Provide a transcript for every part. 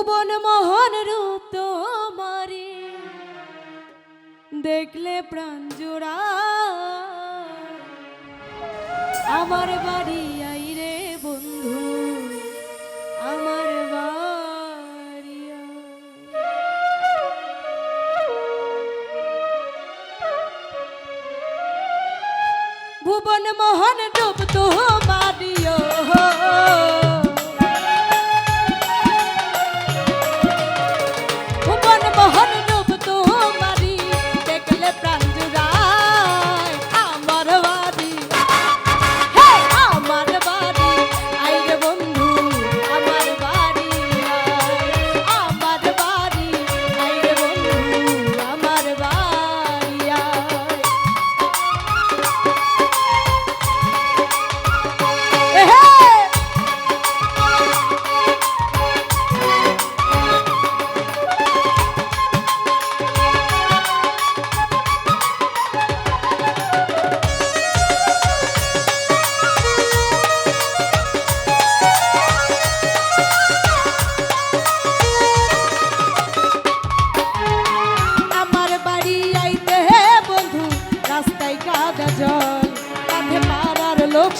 ভুবন মোহন রূপ তোমারি। দেখলে প্রাণ জোড়া। আমার বাড়ি আই রে বন্ধু, আমার ভুবন মোহন ডুব তো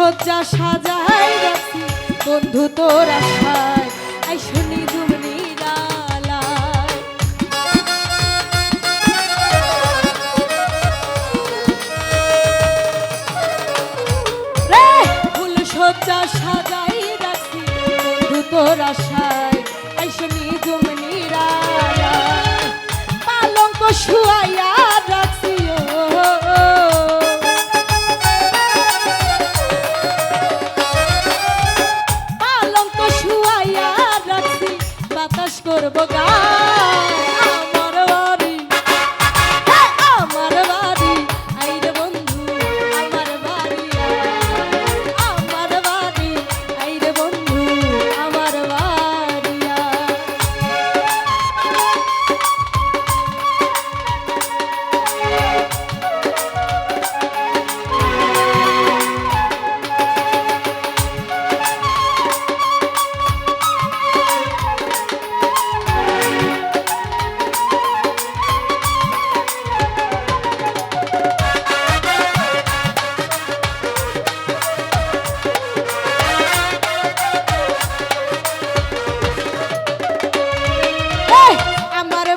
সজ্জা সাজাই রাখি। বন্ধু তোর আশায় আই শুনি তুমি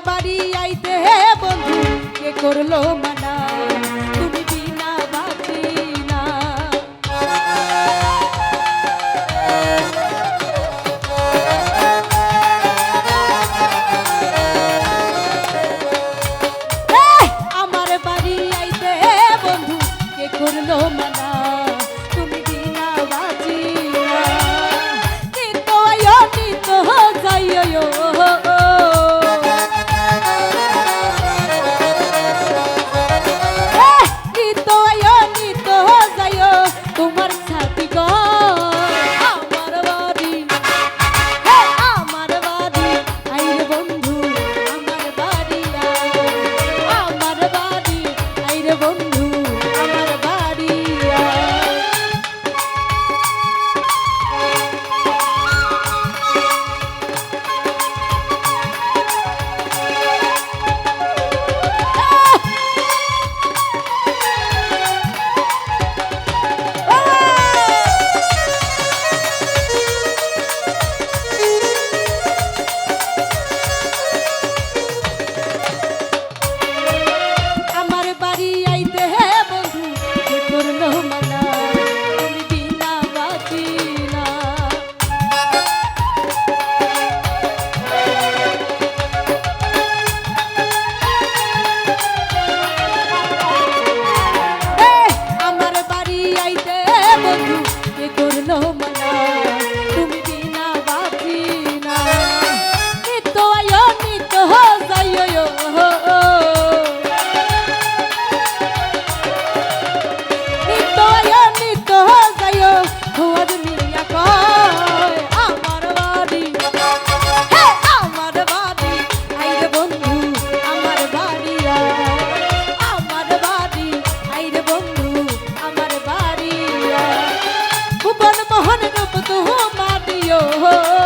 বাড়ি আইতে হে বন্ধু কে করল মা no মোহন রূপ তোমারিও ভুবন